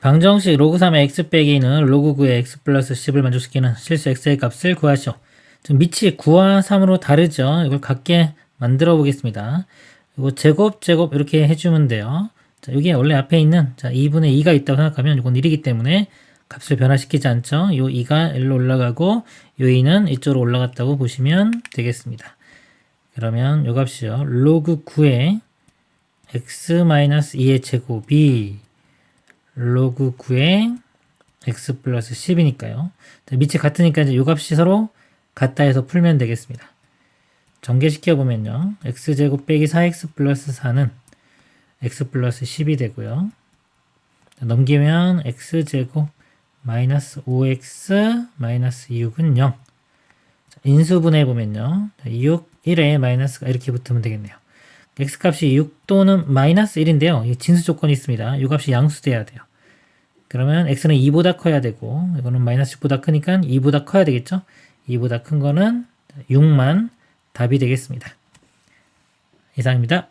방정식 로그 3의 x 빼기 2는 로그 9의 x 플러스 10을 만족시키는 실수 x의 값을 구하시오. 지금 밑이 9와 3으로 다르죠. 이걸 같게 만들어 보겠습니다. 이거 제곱 제곱 이렇게 해주면 돼요. 자, 여기 원래 앞에 있는 자 2분의 2가 있다고 생각하면 이건 1이기 때문에 값을 변화시키지 않죠. 요 2가 1로 올라가고 요 2는 이쪽으로 올라갔다고 보시면 되겠습니다. 그러면 요 값이요. 로그 9의 x-2의 제곱이 로그 9의 x 플러스 10이니까요. 밑이 같으니까 이제 요 값이 서로 같다 해서 풀면 되겠습니다. 전개시켜 보면요. x제곱 빼기 4x 플러스 4는 x 플러스 10이 되고요. 넘기면 x제곱 마이너스 5x 마이너스 6은 0. 인수분해 보면요. 6, 1에 마이너스가 이렇게 붙으면 되겠네요. X값이 6 또는 마이너스 1인데요. 이 진수 조건이 있습니다. 이 값이 양수돼야 돼요. 그러면 x는 2보다 커야 되고 이거는 마이너스 6보다 크니까 2보다 커야 되겠죠. 2보다 큰 거는 6만 답이 되겠습니다. 이상입니다.